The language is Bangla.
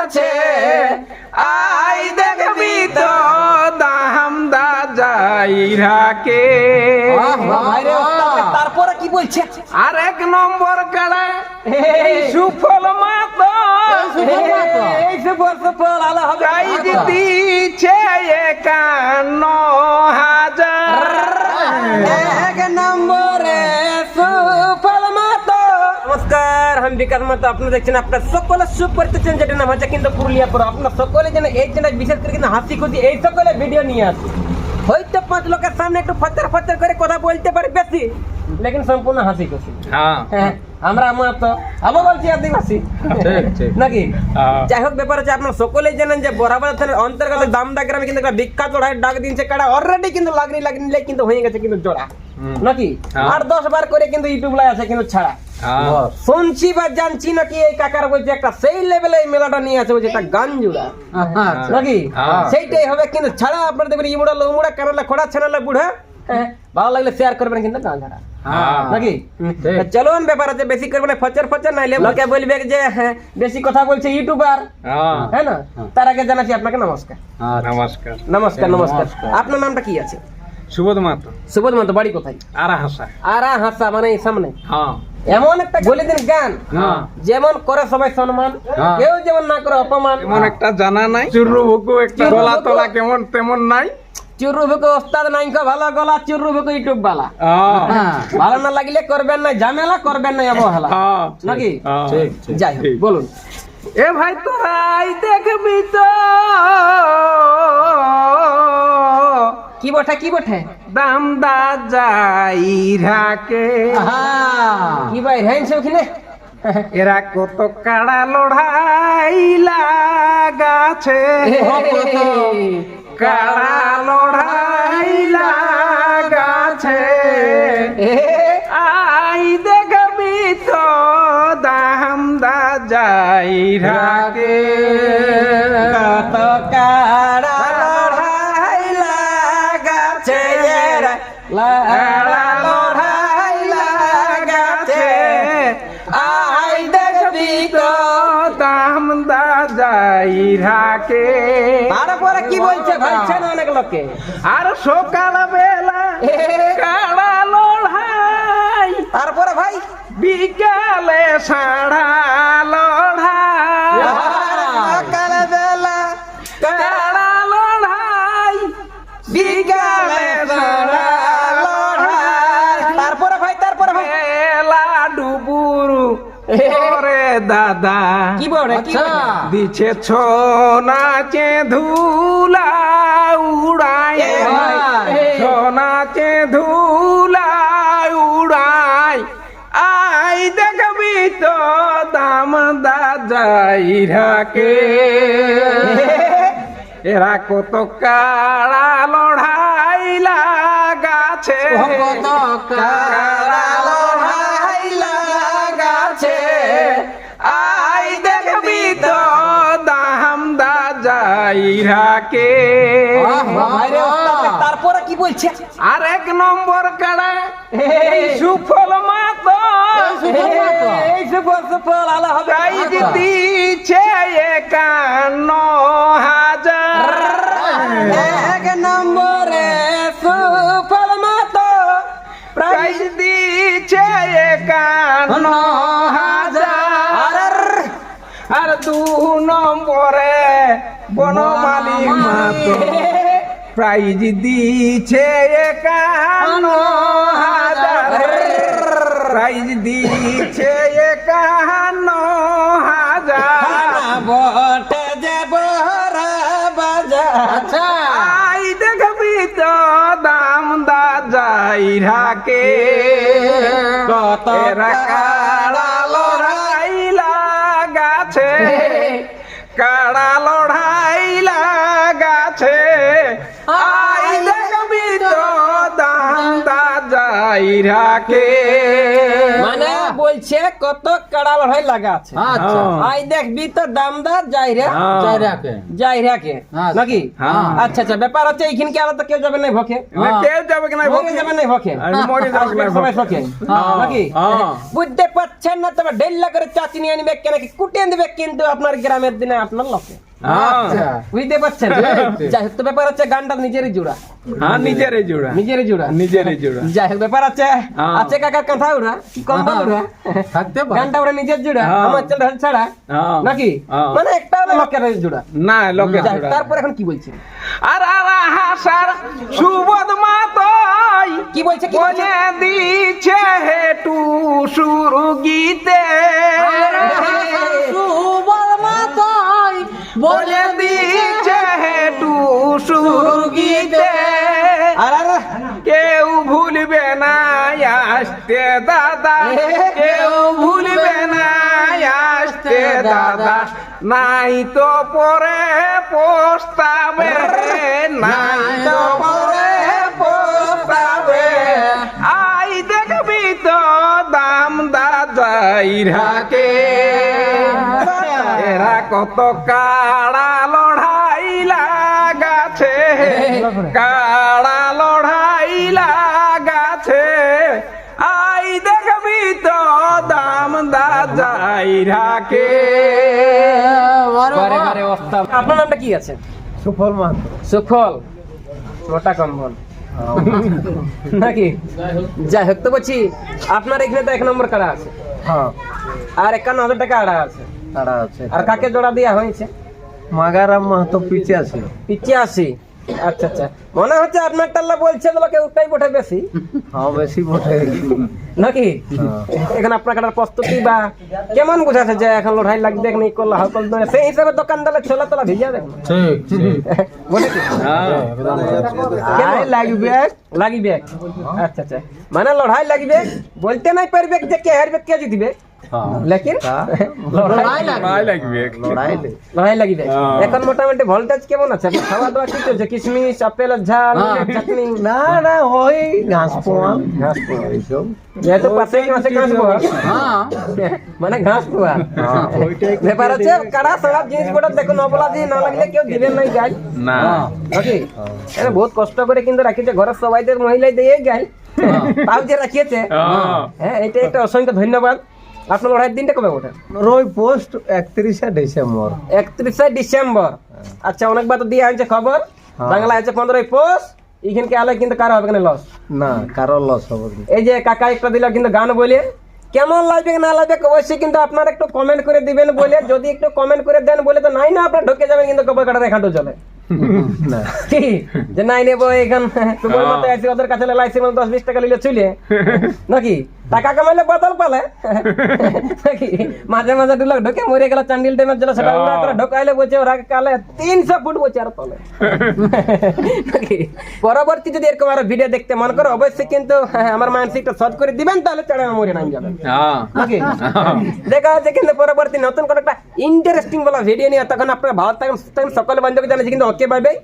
গাছে আই দেখবি তো দাম দা যাই রাকে তারপরে কি বলছে? আর এক নম্বর কাড়া মাতো। সুফল মাতো। এই সুফল সুফল বিকাশ আপনারা দেখছেন আপনার সকলে সুপরিচিত যেটা নাম হচ্ছে কিন্তু পুরুলিয়া পুরো। আপনার সকলে যেন এই চ্যানেল বিশেষ করে কিন্তু হাসি খুশি এই সকলে ভিডিও নিয়ে আসে হয়তো পাঁচ লোকের সামনে একটু ফতের ফতের করে কথা বলতে পারে বেশি লেকিন সম্পূর্ণ হাসি খুশি। হ্যাঁ। হ্যাঁ, আমরা আমার তো আবার বলছি আদিবাসী ঠিক, ঠিক। নাকি। যাই হোক ব্যাপার হচ্ছে আপনারা সকলেই জানেন যে বরাবর থানার অন্তর্গত দামদা গ্রামে কিন্তু একটা বিখ্যাত জোড়ায় ডাক দিনছে কাড়া অলরেডি কিন্তু লাগনি লাগনি কিন্তু হয়ে গেছে কিন্তু জোড়া। নাকি। আর দশ বার করে কিন্তু ইউটিউব লাই আছে কিন্তু ছাড়া। শুনছি বা জানছি নাকি এই কাকার বলছে একটা সেই লেভেলে এই মেলাটা নিয়ে আছে বলছে একটা গান জোড়া। নাকি। সেইটাই হবে কিন্তু ছাড়া আপনারা দেখবেন ইমুড়া লুমুড়া কানালা খোড়া ছানালা বুড়া। হ্যাঁ, ভালো লাগলে শেয়ার করবেন কিন্তু গান ছাড়া। নাকি? ঠিক। চলুন ব্যাপার আছে বেশি করবে না ফচর ফচর নাইলে লোকে বলবে যে হ্যাঁ বেশি কথা বলছে ইউটিউবার। হ্যাঁ। হ্যাঁ না? তার আগে জানাচ্ছি আপনাকে নমস্কার। নমস্কার। নমস্কার নমস্কার। আপনার নামটা কি আছে? সুবোধ মাতো সুবোধ মাতো বাড়ি কোথায়? আর হাসা আরা হাসা মানে সামনে। হ্যাঁ। এমন একটা বলে দিন গান। হ্যাঁ। যেমন করে সবাই সম্মান হ্যাঁ। কেউ যেমন না করে অপমান। এমন একটা জানা নাই। চুরু ভুকু একটা গলা। তলা কেমন তেমন নাই। চুরু ভুকু ওস্তাদ নাইকা ভালো গলা চুরু ভুকু ইউটিউব বালা। হ্যাঁ ভালো না লাগলে করবেন না ঝামেলা করবেন না অবহেলা নাকি? ঠিক যাই হোক বলুন। এ ভাই তোরাই দেখবি তো। কি বটে কি বটে? দাম দা যাই রাকে কি ভাই হ্যাঁ ওখানে? এরা কত কাড়া লড়াই লাগাছে কাড়া লড়াই লাগাছে আই দেখবি তো দাম দা যাই রাকে কত কাড়া লড়াই লাগাছে লাড়া লোকে আর সকাল বেলা লড়াই। তারপরে ভাই বিকালে সাড়া দাদা। কি বলে বলে? দিছে ছ নাচে ধুলা ভাই। ছ নাচে ধুলা উড়াই। আই দেখবি তো দাম দা যাই রাকে এরা কত কাড়া লড়াইলা গাছে কত কাড়া ওস্তাদ, তারপরে কি বলছে? আর এক নম্বর কাড়া এই সুফল মাতো। সুফল সুফল আলো হবে। প্রাইজ দিচ্ছে একান্ন হাজার। এক নম্বরে সুফল মাতো। প্রাইজ দিচ্ছে একান্ন প্রাইজ দিছে একান্ন হাজার। প্রাইজ দিচ্ছে একান্ন হাজার। বটে যে বহরা বাজার। আচ্ছা। তো দাম দা যাই রাকে কত এরা দেখবি তো দাম দা যাই রাকে মানে বলছে কত কাড়া লড়াই লাগা আছে? আচ্ছা। আই দেখবি তো দামদার যাই রে হ্যাঁ। চাই রাখে যাই রাকে আচ্ছা। নাকি? হ্যাঁ। আচ্ছা আচ্ছা ব্যাপার হচ্ছে এইখানে কি তো কেউ যাবে না ভকে? না, কেউ যাবে কিনা ভকে যাবে না ভকে? আর মরে যাবে সবাই ভকে? হ্যাঁ। নাকি? হ্যাঁ। বুঝতে পারছেন না তবে ডেল্লা করে চাচি নিয়ে আনবে কেন? কি কুটিয়ে দিবে কিন্তু আপনার গ্রামের দিনে আপনার লোকে? আচ্ছা। বুঝতে পারছেন? ঠিক। যাই হোক তো ব্যাপার হচ্ছে গানটা নিজেরই জোড়া। হ্যাঁ নিজেরই জোড়া। নিজেরই জোড়া। নিজেরই জোড়া। যাই হোক ব্যাপার আছে হ্যাঁ। আছে কাকার কাঁথা কম্বল উড়া থাকতে পারে গানটা ওরা নিজের জোড়া। আমার চল ছাড়া। নাকি। মানে একটা হলো লোকের জোড়া না তারপর এখন কি বলছে আর আর হাসার সুবোধ মাতাই কি বলছে কি বলছে দিচ্ছে হেটু শুরু গীতে আসতে দাদা কেউ ভুলবে না আসতে দাদা। নাই তো পরে পোস্তাবে নাই তো পরে পোস্তাবে। আই দেখবি তো দাম দাদাই রাকে এরা কত কাড়া লড়াই লাগাছে কাড়া অস্তাব আপনার নামটা কি আছে? সুফল মাত্র সুফল। মোটা কম্বল নাকি? যাই হোক তো বলছি আপনার এখানে তো এক নম্বর কাড়া আছে। হ্যাঁ। আর একান্ন হাজার টাকা আড়া আছে। তারা আছে। আর কাকে জোড়া দেওয়া হয়েছে? মাগারাম মাহাতো পিচে আছে পিচিয়াশি আচ্ছা আচ্ছা। মনে হচ্ছে আপনার টাল্লা বলছে লোকে উঠাই বটে বেশি। হ্যাঁ বেশি বটে। নাকি? এখন আপনার কাটার প্রস্তুতি বা কেমন বুঝাছে যে এখন লড়াই লাগবে এখন এই করলে হকল নয় সেই হিসাবে দোকানদারে ছোলা তোলা ভিজা দেখুন ঠিক ঠিক। বলে কি? আয় লাগবে লাগিবে। আচ্ছা আচ্ছা। মানে লড়াই লাগিবে বলতে নাই পারবে যে কে হারবে কে জিতবে। লেকিন? লড়াই লড়াই লাগবে। লড়াই লড়াই হ্যাঁ। এখন মোটামুটি ভোল্টেজ কেমন আছে? খাওয়া দাওয়া কি চলছে? কিশমিশ আপেল ঝাল হ্যাঁ। চাটনি? না না ওই ঘাস পোয়া ঘাস পোয়া। এইসব যেহেতু পাশে মাসে ঘাস পোয়া হ্যাঁ। মানে ঘাস পোয়া হ্যাঁ, ব্যাপার আছে কাড়া সারা জিনিস অবলা দিয়ে না লাগলে কেউ দিবেন নাই গাই না। নাকি? এটা বহুত কষ্ট করে কিন্তু রাখিছে ঘরের সবাইদের মহিলাই দিয়ে গাই তাও যে রাখিয়েছে। হ্যাঁ। হ্যাঁ এটা একটা অসংখ্য ধন্যবাদ। আপনার লড়াইয়ের দিনটা কবে ওঠে? রই পোস্ট একত্রিশে ডিসেম্বর। একত্রিশে ডিসেম্বর। আচ্ছা অনেকবার তো দিয়ে আনছে খবর। বাংলা আছে পনেরোই পোষ এইখানকে আলে কিন্তু কারও হবে না লস না কারও লস হবে এই যে কাকা একটা দিল কিন্তু গান বলে। কেমন লাগবে না লাগবে অবশ্যই কিন্তু আপনারা একটু কমেন্ট করে দিবেন বলে। যদি একটু কমেন্ট করে দেন বলে তো নাই না আপনার ঢুকে যাবেন কিন্তু কবে কাটা রেখাটো চলে না। কি? যে নাই নেব এখান। তোমার মতো আছে ওদের কাছে লাইসি মানে দশ বিশ টাকা নিলে চলে নাকি? টাকা কামাইলে বদল পালে। নাকি? মাঝে মাঝে ঢুকলো ঢুকে মরে গেল চান্ডিল ড্যামের জন্য সেটা উড়া করে ঢোকাইলে বলছে ওরা কালে তিনশো ফুট বলছে আর তলে। নাকি? পরবর্তী যদি এরকম আরও ভিডিও দেখতে মন করো অবশ্যই কিন্তু হ্যাঁ, আমার মানসিকটা সহজ করে দিবেন তাহলে চড়ে মরে নাই যাবেন নাকি? দেখা যাচ্ছে কিন্তু পরবর্তী নতুন কোনো একটা ইন্টারেস্টিং বলা ভিডিও নিয়ে তখন আপনারা ভালো থাকেন সকলে বন্ধুকে জানাচ্ছি কিন্তু ওকে বাই বাই